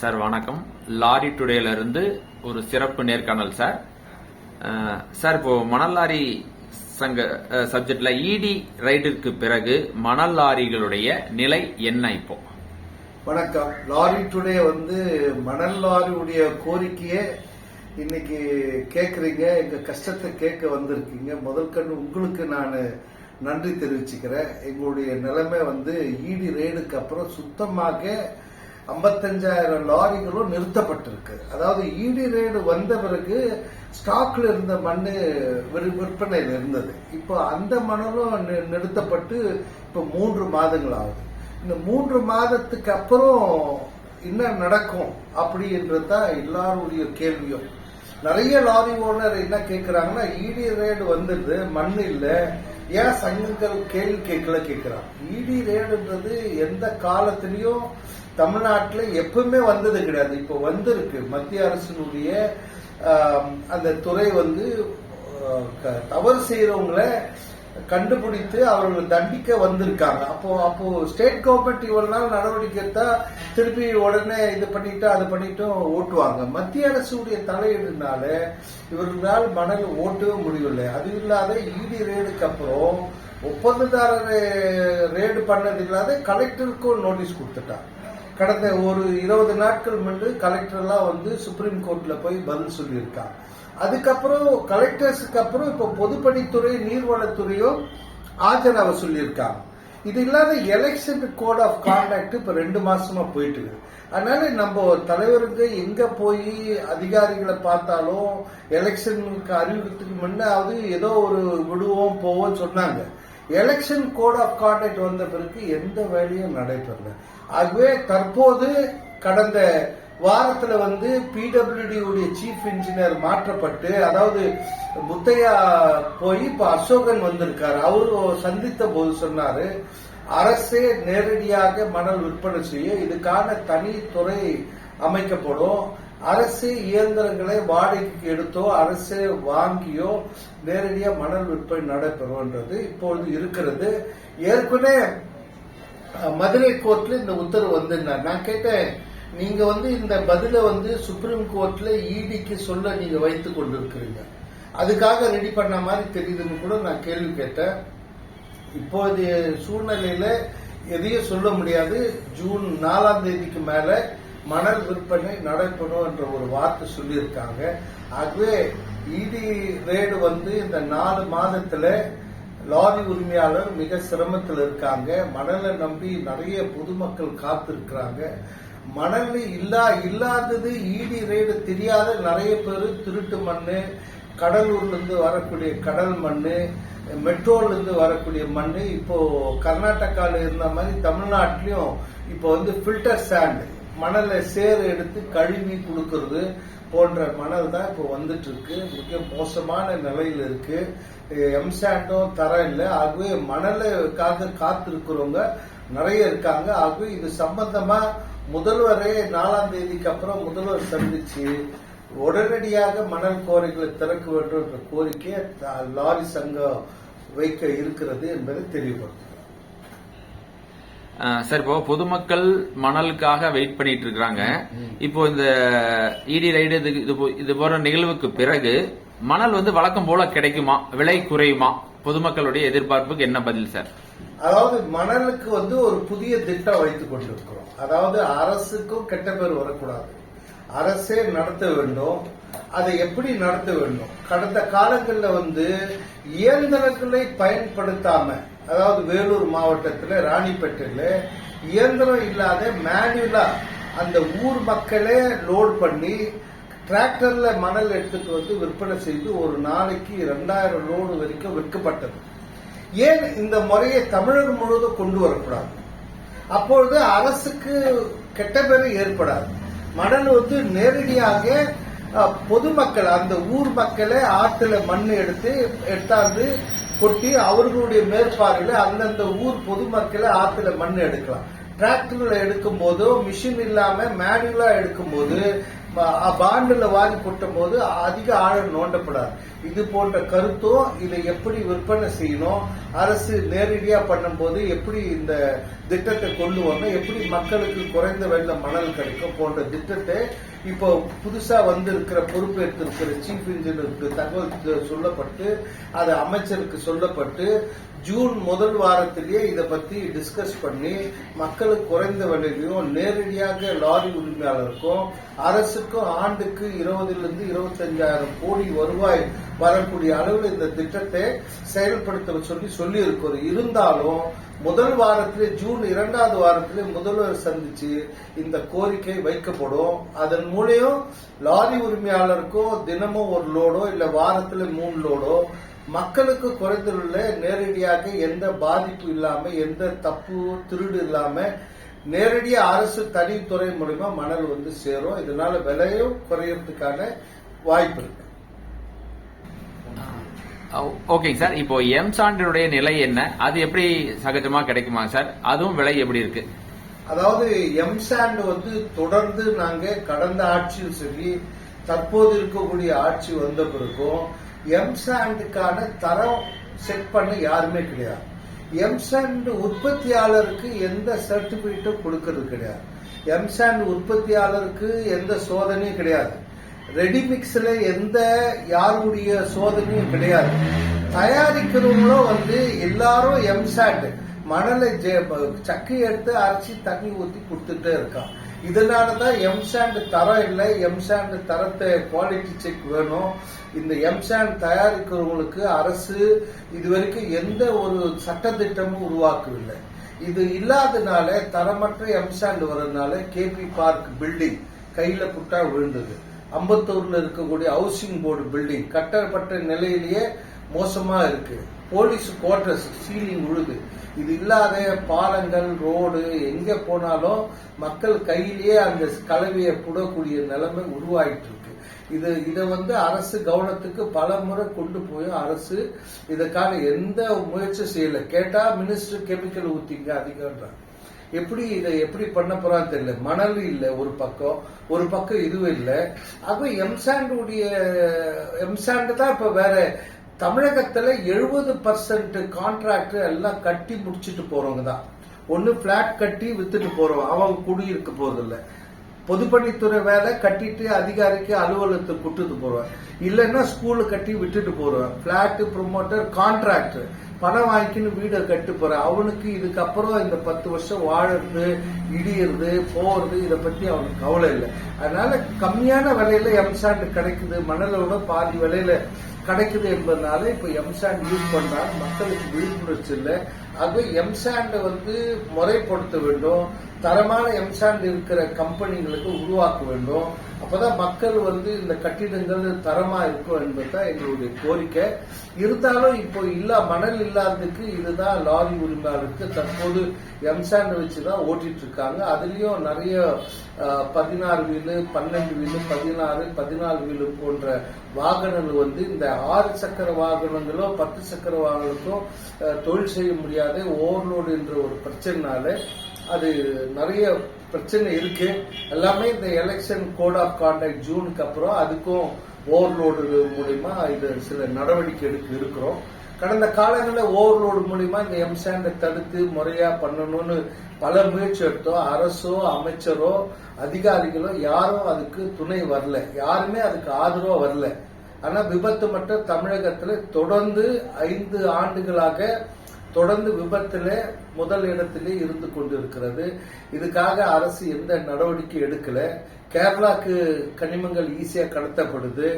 Sir வணக்கம். Lorry டுடேல இருந்து ஒரு சிறப்பு நேர்காணல் சார். சார் இப்போ மணல் லாரி சங்க சப்ஜெக்ட்ல இடி ரைடிற்கு பிறகு மணல் லாரிகளுடைய நிலை என்ன இப்போ? வணக்கம். லாரி டுடே வந்து மணல் லாரியுடைய கோரிக்கையை இன்னைக்கு கேட்குறீங்க எங்க கஷ்டத்தை கேட்க வந்திருக்கீங்க. முதல் கண் உங்களுக்கு நான் நன்றி தெரிவிச்சுக்கிறேன். எங்களுடைய நிலைமை வந்து ஈடி ரைடுக்கு அப்புறம் சுத்தமாக ஐம்பத்தஞ்சாயிரம் லாரிகளும் நிறுத்தப்பட்டிருக்கு. அதாவது ஈடி ரேடு வந்த பிறகு ஸ்டாக்ல இருந்த மண்ணு விற்- விற்பனையில் இருந்தது. இப்போ அந்த மணலும் நிறுத்தப்பட்டு இப்போ மூன்று மாதங்கள் ஆகுது இந்த மூன்று மாதத்துக்கு அப்புறம் என்ன நடக்கும் அப்படின்றது தான் எல்லாருடைய கேள்வியும். நிறைய லாரி ஓனர் என்ன கேக்குறாங்கன்னா இடி ரேடு வந்துடுது மண் இல்லை. ஏன் சங்கங்கள் கேள்வி கேட்கல கேட்கிறான் இடி ரேடுன்றது எந்த காலத்திலையும் தமிழ்நாட்டில் எப்பவுமே வந்தது கிடையாது. இப்போ வந்திருக்கு. மத்திய அரசினுடைய அந்த துறை வந்து க- தவறு செய்யறவங்களை கண்டுபிடித்து அவர்கள் தண்டிக்க வந்திருக்காங்க. அப்போ அப்போ ஸ்டேட் கவர்மெண்ட் இவ்வளவு நாள் நடவடிக்கை எடுத்தா திருப்பி உடனே இது பண்ணிட்டு அது பண்ணிட்டும் ஓட்டுவாங்க. மத்திய அரசுடைய தலையீடுனால இவர்களால் மணல் ஓட்டவே முடியவில்லை. அது இல்லாத இடி ரேடுக்கு அப்புறம் ஒப்பந்ததாரர் ரேடு பண்ணது இல்லாத கலெக்டருக்கும் நோட்டீஸ் கொடுத்துட்டாங்க. கடந்த ஒரு இருபது நாட்கள் முன்பு கலெக்டர்லாம் வந்து சுப்ரீம் கோர்ட்ல போய் பதில் சொல்லியிருக்காங்க. அதுக்கப்புறம் கலெக்டர்ஸுக்கு அப்புறம் இப்போ பொதுப்பணித்துறை நீர்வளத்துறையும் ஆஜராக சொல்லியிருக்காங்க. இது இல்லாத எலெக்ஷன் கோட் ஆஃப் கான்டாக்ட் இப்போ ரெண்டு மாசமா போயிட்டு இருக்கு. அதனால நம்ம தலைவருக்கு எங்க போய் அதிகாரிகளை பார்த்தாலும் எலெக்ஷனுக்கு அறிவிக்கிறதுக்கு முன்னாவது ஏதோ ஒரு விடுவோம் போவோம் சொன்னாங்க. எலெக்ஷன் கோட் ஆஃப் கான்டாக்ட் வந்த பிறகு எந்த வேலையும் நடைபெறல. ஆகவே தற்போது கடந்த வாரத்தில் வந்து பிடபிள்யூடி உடைய சீஃப் இன்ஜினியர் மாற்றப்பட்டு அதாவது முத்தையா போய் இப்போ அசோகன் வந்திருக்காரு. அவர் சந்தித்த போது சொன்னாரு அரசே நேரடியாக மணல் விற்பனை செய்ய இதுக்கான தனி துறை அமைக்கப்படும். அரசு இயந்திரங்களை வாடகைக்கு எடுத்தோ அரசே வாங்கியோ நேரடியாக மணல் விற்பனை நடைபெறும்ன்றது இப்பொழுது இருக்கிறது. ஏற்கனவே மதுரை கோர்ட்ல இந்த உத்தரவு வந்து நான் கேட்டேன் நீங்க வந்து இந்த பதில வந்து சுப்ரீம் கோர்ட்ல இடிக்கு சொல்ல நீங்க வைத்துக் கொண்டிருக்கிறீங்க. அதுக்காக ரெடி பண்ண மாதிரி தெரியுதுன்னு கூட நான் கேள்வி கேட்டேன். இப்போதைய சூழ்நிலையில எதையும் சொல்ல முடியாது. ஜூன் நாலாம் தேதிக்கு மேல மணல் விற்பனை நடைபெறும் என்ற ஒரு வார்த்தை சொல்லியிருக்காங்க. ஆகவே இடி ரேடு வந்து இந்த நாலு மாதத்துல லாரி உரிமையாளர் மிக சிரமத்தில் இருக்காங்க. மணலை நம்பி நிறைய பொதுமக்கள் காத்திருக்கிறாங்க. மணல் இல்லா இல்லாதது ஈடி ரேடு தெரியாத நிறைய பேர் திருட்டு மண் கடலூர்லேருந்து வரக்கூடிய கடல் மண் மெட்ரோலேருந்து வரக்கூடிய மண் இப்போ கர்நாடகாவில் இருந்த மாதிரி தமிழ்நாட்டிலையும் இப்போ வந்து ஃபில்டர் சாண்டு மணலை சேறு எடுத்து கழுவி கொடுக்கறது போன்ற மணல் தான் இப்போ வந்துட்டு இருக்கு மிக மோசமான நிலையில் இருக்கு. எம்சாண்டும் தரம் இல்லை ஆகவே மணலுக்காக காத்திருக்கிறவங்க நிறைய இருக்காங்க. ஆகவே இது சம்பந்தமா முதல்வரே நாலாம் தேதிக்கு அப்புறம் முதல்வர் சந்திச்சு உடனடியாக மணல் கோரிகளை திறக்க வேண்டும் என்ற கோரிக்கையை லாரி சங்கம் வைக்க இருக்கிறது என்பதை தெளிவுபடுத்தும் சார் இப்போ பொதுமக்கள் மணலுக்காக வெயிட் பண்ணிட்டு இருக்காங்க இப்போ இந்த இடி ரைடு இது இது போன்ற நிகழ்வுக்கு பிறகு மணல் வந்து வழக்கம் போல கிடைக்குமா? விலை குறையுமா? பொதுமக்களுடைய எதிர்பார்ப்புக்கு என்ன பதில் சார்? அதாவது மணலுக்கு வந்து ஒரு புதிய திட்டம் வைத்துக் கொண்டிருக்கிறோம். அதாவது அரசுக்கும் கெட்ட பேர் வரக்கூடாது. அரசே நடத்த வேண்டும். அதை எப்படி நடத்த வேண்டும்? கடந்த காலங்களில் வந்து இயந்திரங்களை பயன்படுத்தாம அதாவது வேலூர் மாவட்டத்தில் ராணிப்பேட்டையில் இயந்திரம் இல்லாத மேனுவலா அந்த ஊர் மக்களே லோட் பண்ணி டிராக்டர்ல மணல் எடுத்துட்டு வந்து விற்பனை செய்து ஒரு நாளைக்கு ரெண்டாயிரம் லோடு வரைக்கும் விற்கப்பட்டது. ஏன் இந்த முறையை தமிழகம் முழுவதும் கொண்டு வரக்கூடாது? அப்பொழுது அரசுக்கு கெட்ட பேர் ஏற்படாது. மணல் வந்து நேரடியாக பொதுமக்கள் அந்த ஊர் மக்களை ஆற்றுல மண் எடுத்து எடுத்தாந்து கொட்டி அவர்களுடைய மேற்பார்வையில அந்தந்த ஊர் பொதுமக்களை ஆற்றுல மண் எடுக்கலாம். டிராக்டர்ல எடுக்கும் போதோ மிஷின் இல்லாம மேனுவலா எடுக்கும் போது பாண்டில் வாரி கொட்டும் போது அதிக ஆழம் நோண்டப்படாது. இது போன்ற கருத்தும் இதை எப்படி விற்பனை செய்யணும் அரசு நேரடியாக பண்ணும்போது எப்படி இந்த திட்டத்தை கொண்டு வரணும் எப்படி மக்களுக்கு குறைந்த வெள்ள மணல் கிடைக்கும் போன்ற திட்டத்தை இப்போ புதுசாக வந்திருக்கிற பொறுப்பேற்றிருக்கிற சீஃப் இன்ஜினியருக்கு தகவல் சொல்லப்பட்டு அது அமைச்சருக்கு சொல்லப்பட்டு ஜூன் முதல் வாரத்திலேயே இதை பத்தி டிஸ்கஸ் பண்ணி மக்களுக்கு குறைந்த விலையிலையும் நேரடியாக லாரி உரிமையாளருக்கும் அரசுக்கும் ஆண்டுக்கு இருபதிலிருந்து இருபத்தஞ்சாயிரம் கோடி வருவாய் வரக்கூடிய அளவில் இந்த திட்டத்தை செயல்படுத்த சொல்லி சொல்லி இருக்கிறோம் இருந்தாலும் முதல் வாரத்திலே ஜூன் இரண்டாவது வாரத்திலே முதல்வர் சந்திச்சு இந்த கோரிக்கை வைக்கப்படும். அதன் மூலியம் லாரி உரிமையாளருக்கும் தினமும் ஒரு லோடோ இல்ல வாரத்துல மூணு லோடோ மக்களுக்கு குறைந்துள்ள நேரடியாக எந்த பாதிப்பு இல்லாம எந்த தப்பு திருடு இல்லாம நேரடியா அரசு தனித்துறை மூலியமா மணல் வந்து சேரும். இதனால விலையும் குறையறதுக்கான வாய்ப்பு இருக்கு. ஓகேங்க சார். இப்போ எம் சான்றினுடைய நிலை என்ன? அது எப்படி சகஜமா கிடைக்குமா சார்? அதுவும் விலை எப்படி இருக்கு? அதாவது எம்சாண்ட் வந்து தொடர்ந்து நாங்க கடந்த ஆட்சியும் சரி தற்போது இருக்கக்கூடிய ஆட்சி வந்த பிறகும் எம்சாண்டுக்கான தரம் செட் பண்ண யாருமே கிடையாது. எம்சாண்ட் உற்பத்தியாளருக்கு எந்த சர்டிபிகேட்டும் கொடுக்கறது கிடையாது. எம்சாண்ட் உற்பத்தியாளருக்கு எந்த சோதனையும் கிடையாது. ரெடிமிக்ஸில் எந்த யாருடைய சோதனையும் கிடையாது. தயாரிக்கிறவங்களும் வந்து எல்லாரும் எம்சாண்ட். மணலை சக்கையை எடுத்து அரைச்சி தண்ணி ஊற்றி கொடுத்துட்டே இருக்கான். இதனால தான் எம்சாண்ட் தரம் இல்லை. எம்சாண்ட் தரத்தை குவாலிட்டி செக் வேணும். இந்த எம்சாண்ட் தயாரிக்கிறவங்களுக்கு அரசு இதுவரைக்கும் எந்த ஒரு சட்டத்திட்டமும் உருவாக்கவில்லை. இது இல்லாதனால தரமற்ற எம்சாண்ட் வரதுனால கேபி பார்க் பில்டிங் கையில் புட்டா விழுந்தது. அம்பத்தூர்ல இருக்கக்கூடிய ஹவுசிங் போர்டு பில்டிங் கட்டப்பட்ட நிலையிலேயே மோசமா இருக்கு. போலீஸ் குவார்டர்ஸ் சீலிங் உழுது. இது இல்லாத பாலங்கள் ரோடு எங்க போனாலும் மக்கள் கையிலேயே அந்த கலவையை புடக்கூடிய நிலைமை உருவாயிட்டு இருக்கு இது இதை வந்து அரசு கவனத்துக்கு பல முறை கொண்டு போய் அரசு இதுக்கான எந்த முயற்சி செய்யல. கேட்டா மினிஸ்டர் கெமிக்கல் ஊத்திங்க அதிகம்ன்றாங்க. எப்படி இதை எப்படி பண்ண போறான்னு தெரியல. மணல் இல்லை ஒரு பக்கம். ஒரு பக்கம் இதுவும் இல்லை. அப்ப எம்சாண்டுடைய எம்சாண்டு தான் இப்ப வேற தமிழகத்தில் எழுபது பர்சன்ட் கான்ட்ராக்ட் எல்லாம் கட்டி முடிச்சிட்டு போறவங்க தான். ஒன்று பிளாட் கட்டி வித்துட்டு போறவங்க அவங்க குடியிருக்க போறதில்ல. பொதுப்பணித்துறை வேலை கட்டிட்டு அதிகாரிக்கு அலுவலகத்துக்கு விட்டுட்டு போறேன் இல்லைன்னா ஸ்கூலு கட்டி விட்டுட்டு போறேன் பிளாட்டு ப்ரொமோட்டர் கான்ட்ராக்டர் பணம் வாங்கிக்கின்னு வீடை கட்டு போறேன் அவனுக்கு இதுக்கப்புறம் இந்த பத்து வருஷம் வாழறது இடியறது போறது இதை பத்தி அவனுக்கு கவலை இல்லை. அதனால கம்மியான விலையில எம்சாண்ட் கிடைக்குது. மணலோட பாதி விலையில கிடைக்குது என்பதனால இப்போ எம்சாண்ட் யூஸ் பண்றாங்க. மக்களுக்கு விழிப்புணர்ச்சி இல்லை. ஆகவே எம்சாண்டை வந்து முறைப்படுத்த வேண்டும். தரமான எம்சாண்ட் இருக்கிற கம்பெனிகளுக்கு உருவாக்க வேண்டும் அப்பதான் மக்கள் வந்து இந்த கட்டிடங்கள் தரமா இருக்கும் என்பதுதான் எங்களுடைய கோரிக்கை. இருந்தாலும் இப்போ இல்லா மணல் இல்லாததுக்கு இதுதான் லாரி உரிமையாளருக்கு தற்போது எம்சாண்ட் வச்சுதான் ஓட்டிட்டு இருக்காங்க அதுலயும் நிறைய பதினாறு வீலு பன்னெண்டு வீலு பதினாறு பதினாலு வீலு போன்ற வாகனங்கள் வந்து இந்த ஆறு சக்கர வாகனங்களோ பத்து சக்கர வாகனங்களும் தொழில் செய்ய முடியாத ஓவர்லோடு என்ற ஒரு பிரச்சனைனால அது நிறைய பிரச்சனை இருக்கு. எல்லாமே இந்த எலெக்ஷன் கோட் ஆஃப் கான்டாக்ட் ஜூனுக்கு அப்புறம் அதுக்கும் ஓவர்லோடு மூலிமா இது சில நடவடிக்கை எடுக்க இருக்கிறோம். கடந்த காலங்களில் ஓவர்லோடு மூலிமா இந்த எம்சாண்டை தடுத்து முறையா பண்ணணும்னு பல முயற்சி எடுத்தோம். அரசோ அமைச்சரோ அதிகாரிகளோ யாரும் அதுக்கு துணை வரல. யாருமே அதுக்கு ஆதரவா வரல. ஆனா விபத்து மட்டும் தமிழகத்துல தொடர்ந்து ஐந்து ஆண்டுகளாக தொடர்ந்து விபத்துல முதல் இடத்திலே இருந்து கொண்டிருக்கிறது. இதுக்காக அரசு எந்த நடவடிக்கை எடுக்கல. கேரளாக்கு கனிமங்கள் ஈஸியாக கடத்தப்படுது.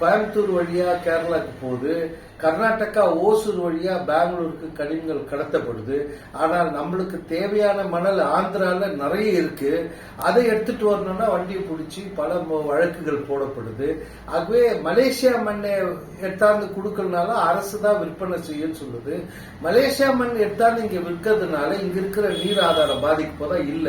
கோயம்புத்தூர் வழியா கேரளாக்கு போகுது. கர்நாடகா ஓசூர் வழியா பெங்களூருக்கு கனிமங்கள் கடத்தப்படுது. ஆனால் நம்மளுக்கு தேவையான மணல் ஆந்திரால நிறைய இருக்கு. அதை எடுத்துட்டு வரணும்னா வண்டியை பிடிச்சி பல வழக்குகள் போடப்படுது. ஆகவே மலேசியா மண்ணை எடுத்தாந்து கொடுக்கறதுனால அரசு தான் விற்பனை செய்யும் சொல்லுது. மலேசியா மண் எடுத்தாந்து இங்க திருடுறதுனால இங்க இருக்கிற நீர் ஆதாரம் பாதிக்க போதா இல்ல.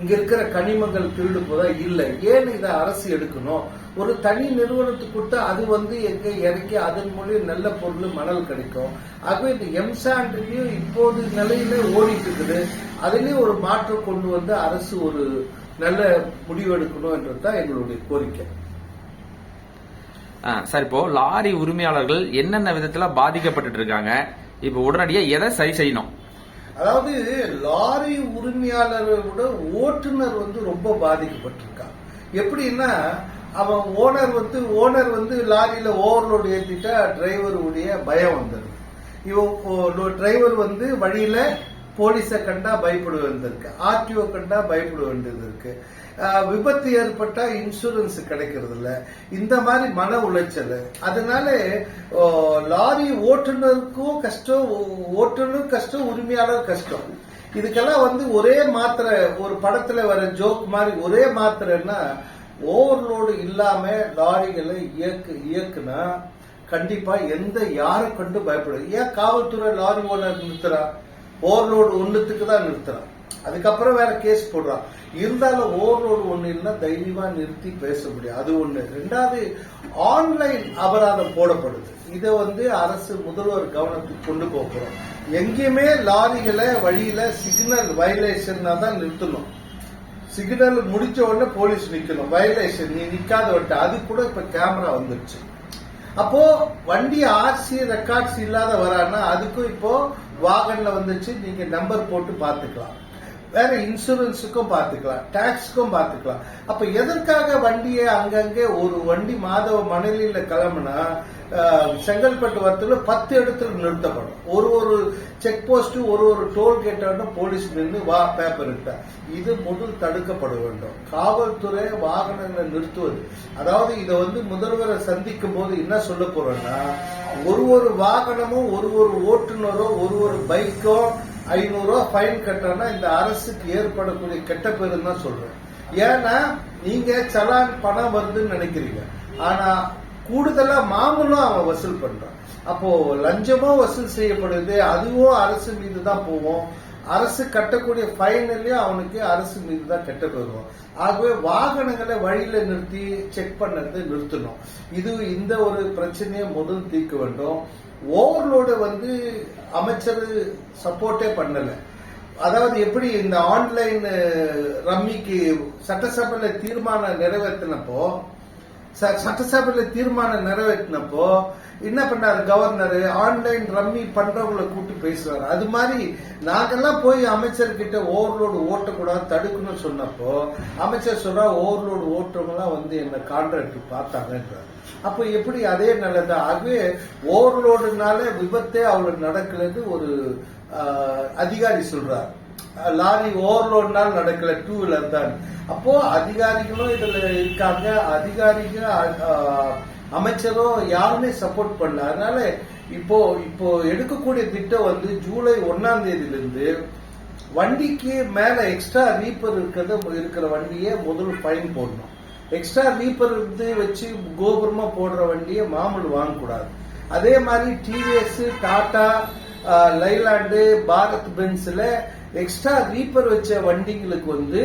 இங்க இருக்கிற கனிமங்கள் திருடு போதா இல்ல. ஏன் இதை அரசு எடுக்கணும்? ஒரு தனி நிறுவனத்துக்கு கொடுத்தா அது வந்து எங்க இறக்கி அதன் மூலியம் நல்ல பொருள் மணல் கிடைக்கும். ஆகவே இந்த எம்சாண்ட்லயும் இப்போது நிலையில ஓடிட்டு இருக்குது. அதுலயும் ஒரு மாற்றம் கொண்டு வந்து அரசு ஒரு நல்ல முடிவு எடுக்கணும் தான் எங்களுடைய கோரிக்கை. சார் இப்போ லாரி உரிமையாளர்கள் என்னென்ன விதத்துல பாதிக்கப்பட்டு இருக்காங்க? இப்போ உடனடியா எதை சரி செய்யணும்? அதாவது லாரி உரிமையாளரை விட ஓட்டுநர் வந்து ரொம்ப பாதிக்கப்பட்டிருக்காங்க எப்படின்னா அவன் ஓனர் வந்து ஓனர் வந்து லாரியில ஓவர்லோடு ஏற்றிட்டா டிரைவருடைய பயம் வந்துடுது இவன் டிரைவர் வந்து வழியில போலீஸை கண்டா பயப்பட வேண்டியிருக்கு. ஆர்டிஓ கண்டா பயப்பட வேண்டியது இருக்கு விபத்து ஏற்பட்டா இன்சூரன்ஸ் கிடைக்கிறது இல்ல இந்த மாதிரி மன உளைச்சல். அதனால லாரி ஓட்டுநருக்கும் கஷ்டம் ஓ- கஷ்டம் உரிமையாளர் கஷ்டம். இதுக்கெல்லாம் வந்து ஒரே மாத்திரை ஒரு படத்துல வர ஜோக் மாதிரி ஒரே மாத்திரைன்னா ஓவர்லோடு இல்லாம லாரிகளை இயக்கு இயக்குனா கண்டிப்பா எந்த யாரை கண்டு பயப்படாது ஏன் காவல்துறை லாரி ஓனர் நிறுத்துறா? ஓவர்லோடு ஒன்றுத்துக்கு தான் நிறுத்துறான். அதுக்கப்புறம் வேற கேஸ் போடுறான். இருந்தாலும் ஓவர்லோடு ஒன்று இல்லைன்னா தைரியமா நிறுத்தி பேச முடியும். அது ஒண்ணு. ரெண்டாவது ஆன்லைன் அபராதம் போடப்படுது. இதை வந்து அரசு முதல்வர் கவனத்துக்கு கொண்டு போக எங்கேயுமே லாரிகளை வழியில சிக்னல் வயலேஷன்னா தான் நிறுத்தணும். சிக்னல் முடிச்ச உடனே போலீஸ் நிக்கணும். வயலேஷன் நீ நிக்காத விட்ட. அது கூட இப்ப கேமரா வந்துருச்சு. அப்போ வண்டி ஆர்சி ரெக்கார்ட்ஸ் இல்லாத வரான்னா அதுக்கும் இப்போ வாகன்ல வந்துச்சு நீங்க நம்பர் போட்டு பாத்துக்கலாம் வேற இன்சூரன்ஸுக்கும் பாத்துக்கலாம் டாக்ஸுக்கும் பாத்துக்கலாம் அப்ப எதற்காக வண்டியை அங்கங்கே ஒரு வண்டி மாதவ மணலில கிளம்புனா செங்கல்பட்டு வரத்துல பத்து இடத்துல நிறுத்தப்படும். ஒரு ஒரு செக் போஸ்ட் ஒரு ஒரு டோல் போலீஸ் நின்று வா பேப்பர் இருக்க. இது முதல் தடுக்கப்பட வேண்டும். காவல்துறை வாகனங்களை நிறுத்துவது. அதாவது இதை வந்து முதல்வரை சந்திக்கும் போது என்ன சொல்ல போறோம்னா ஒரு ஒரு வாகனமும் ஒரு ஒரு ஓட்டுநரோ ஒரு ஒரு பைக்கோ ஐநூறு ஃபைன் கட்டணும்னா இந்த அரசுக்கு ஏற்படக்கூடிய கெட்ட பேருன்னு தான் சொல்றேன். ஏன்னா நீங்க சலான் பணம் வருதுன்னு நினைக்கிறீங்க. ஆனா கூடுதலா மாமூலும் அவன் வசூல் பண்றான் அப்போ லஞ்சமும் வசூல் செய்யப்படுது அதுவும் அரசு மீது தான் போவோம் அரசு கட்டக்கூடிய ஃபைனல்லையும் அவனுக்கு அரசு மீது தான் கெட்ட போயிடுவோம் ஆகவே வாகனங்களை வழியில நிறுத்தி செக் பண்ணது நிறுத்தணும். இது இந்த ஒரு பிரச்சனையை முதல் தீர்க்க வேண்டும். ஓவர்லோடு வந்து அமைச்சர் சப்போர்ட்டே பண்ணலை. அதாவது எப்படி இந்த ஆன்லைன் ரம்மிக்கு சட்டசபையில் தீர்மானம் நிறைவேற்றினப்போ சட்டசபையில தீர்மானம் நிறைவேற்றினப்போ என்ன பண்ணாரு கவர்னர்? ஆன்லைன் ரம்மி பண்றவங்களை கூட்டி பேசுறாரு அது மாதிரி நாங்கெல்லாம் போய் அமைச்சர் கிட்ட ஓவர்லோடு ஓட்டக்கூடாது தடுக்கணும்னு சொன்னப்போ அமைச்சர் சொல்றா ஓவர்லோடு ஓட்டவங்களாம் வந்து என்ன கான்ட்ராக்ட் பார்த்தாங்கன்றார். அப்போ எப்படி அதே நல்லதா ஆகவே ஓவர்லோடுனால விபத்தே அவளுக்கு நடக்கிறது ஒரு அதிகாரி சொல்றாரு. லாரி ஓவர்லோட்னால நடக்கல டூ வீலர் தான். அப்போ அதிகாரிகளும் இதுல இருக்காங்க. அதிகாரிகள் அமைச்சரும் யாருமே சப்போர்ட் பண்ணல. அதனால இப்போ இப்போ எடுக்கக்கூடிய திட்டம் வந்து ஜூலை ஒன்னாம் தேதியிலிருந்து வண்டிக்கு மேல எக்ஸ்ட்ரா ரீப்பர் இருக்கிறத இருக்கிற வண்டியை முதல் ஃபைன் போடணும். எக்ஸ்ட்ரா ரீப்பர் இருந்து வச்சு கோபுரமா போடுற வண்டியை மாமூல் வாங்கக்கூடாது. அதே மாதிரி டிவிஎஸ் டாடா லைலாண்டு பாரத் பென்ஸ்ல எக்ஸ்ட்ரா ரீப்பர் வச்ச வண்டிங்களுக்கு வந்து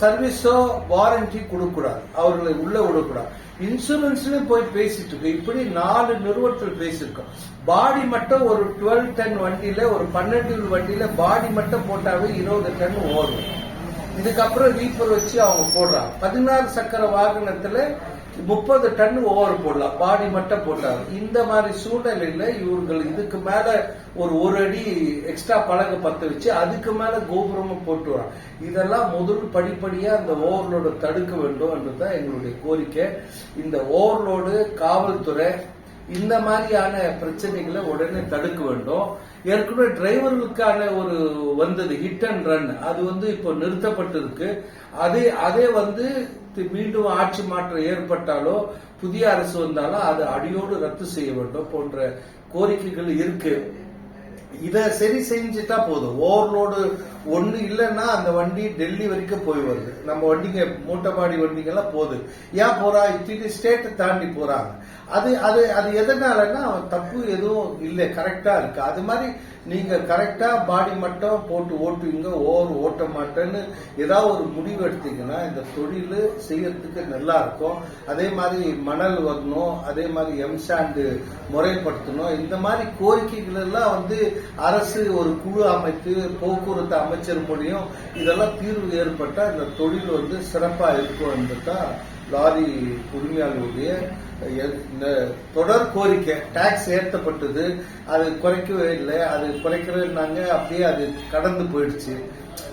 சர்வீஸோ வாரண்டி கொடுக்கூடாது அவர்களை உள்ள விடக்கூடாது. இன்சூரன்ஸ்லயும் போய் பேசிட்டு இருக்கு. இப்படி நாலு நிறுவனத்தில் பேசியிருக்கோம். பாடி மட்டும் ஒரு டுவெல் டன் வண்டியில ஒரு பன்னெண்டு வண்டியில பாடி மட்டும் போட்டாவே இருபது டன் ஓடும். இதுக்கப்புறம் ரீப்பர் வச்சு அவங்க போடுறாங்க. பதினாறு சக்கர வாகனத்துல முப்பது டன் ஓவர் போடலாம். பாடி மட்டும் போட்டாங்க இந்த மாதிரி சூழ்நிலையில இவர்கள் இதுக்கு மேல ஒரு ஒரு அடி எக்ஸ்ட்ரா பலகை பத்த வச்சு அதுக்கு மேல கோபுரமும் போட்டு வராங்க. இதெல்லாம் முதல் படிப்படியா அந்த ஓவர்லோடு தடுக்க வேண்டும் என்றுதான் எங்களுடைய கோரிக்கை. இந்த ஓவர்லோடு காவல்துறை இந்த மாதிரியான பிரச்சனைகளை உடனே தடுக்க வேண்டும். ஏற்கனவே டிரைவர்களுக்கான ஒரு வந்தது ஹிட் அண்ட் ரன் அது வந்து இப்போ நிறுத்தப்பட்டிருக்கு. அதே அதே வந்து மீண்டும் ஆட்சி மாற்றம் ஏற்பட்டாலோ புதிய அரசு வந்தாலோ அது அடியோடு ரத்து செய்ய வேண்டும் போன்ற கோரிக்கைகள் இருக்கு. இதை சரி செஞ்சுட்டா போதும். ஓவர்லோடு ஒண்ணு இல்லைன்னா அந்த வண்டி டெல்லி வரைக்கும் போய் வருது. நம்ம வண்டிங்க மூட்டைப்பாடி வண்டிங்கெல்லாம் போகுது. ஏன் போறா? இத்தனை ஸ்டேட்டை தாண்டி போறாங்க. அது அது அது எதனாலன்னா தப்பு எதுவும் இல்லை. கரெக்டா இருக்கு. அது மாதிரி நீங்க கரெக்டா பாடி மட்டும் போட்டு ஓட்டுவீங்க ஓவர் ஓட்ட மாட்டேன்னு ஏதாவது ஒரு முடிவு எடுத்தீங்கன்னா இந்த தொழில் செய்யறதுக்கு நல்லா இருக்கும். அதே மாதிரி மணல் வரணும் அதே மாதிரி எம்சாண்டு முறைப்படுத்தணும். இந்த மாதிரி கோரிக்கைகள் எல்லாம் வந்து அரசு ஒரு குழு அமைத்து போக்குவரத்து அமைச்சர் மூலியம் இதெல்லாம் தீர்வு ஏற்பட்டால் இந்த தொழில் வந்து சிறப்பாக இருக்கும் என்பதுதான் லாரி உரிமையாளர்களுடைய இந்த தொடர் கோரிக்கை டாக்ஸ் ஏற்றப்பட்டது அது குறைக்கவே இல்லை அது குறைக்கிறதுனாங்க அப்படியே அது கடந்து போயிடுச்சு.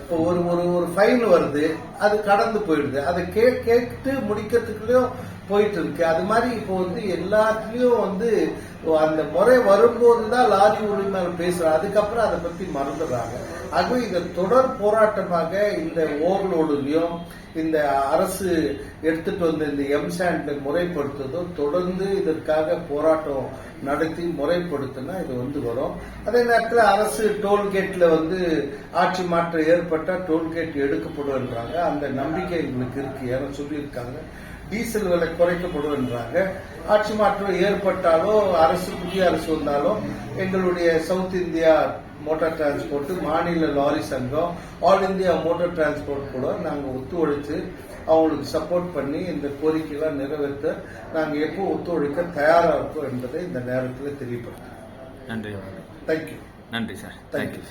இப்போ ஒரு ஒரு ஒரு ஃபைன் வருது அது கடந்து போயிடுது. அதை கே கேட்டு முடிக்கிறதுக்குள்ளேயும் போயிட்டு இருக்கு அது மாதிரி இப்போ வந்து எல்லாத்துலேயும் வந்து அந்த முறை வரும்போது தான் லாரி உரிமையாளர் பேசுறாங்க அதுக்கப்புறம் அதை பத்தி மறந்துடுறாங்க. ஆகவே இந்த தொடர் போராட்டமாக இந்த ஓவர்லோடுலையும் இந்த அரசு எடுத்துட்டு வந்த இந்த எம்சாண்ட் முறைப்படுத்துவதும் தொடர்ந்து இதற்காக போராட்டம் நடத்தி முறைப்படுத்தினா இது வந்து வரும். அதே நேரத்தில் அரசு டோல்கேட்ல வந்து ஆட்சி மாற்றம் ஏற்பட்டால் டோல்கேட் எடுக்கப்படும்ன்றாங்க அந்த நம்பிக்கை எங்களுக்கு இருக்கு. யாரும் சொல்லியிருக்காங்க. டீசல் விலை குறைக்கப்படும் என்றாங்க. ஆட்சி மாற்றம் ஏற்பட்டாலோ அரசு புதிய அரசு வந்தாலும் எங்களுடைய சவுத் இந்தியா மோட்டார் டிரான்ஸ்போர்ட் மாநில லாரி சங்கம் ஆல் இந்தியா மோட்டார் டிரான்ஸ்போர்ட் கூட நாங்கள் ஒத்துழைத்து அவங்களுக்கு சப்போர்ட் பண்ணி இந்த கோரிக்கையெல்லாம் நிறைவேற்ற நாங்கள் எப்போ ஒத்துழைக்க தயாராக இருக்கோம் என்பதை இந்த நேரத்தில் தெரியப்படுத்துறோம். நன்றி. தேங்க்யூ நன்றி சார். தேங்க்யூ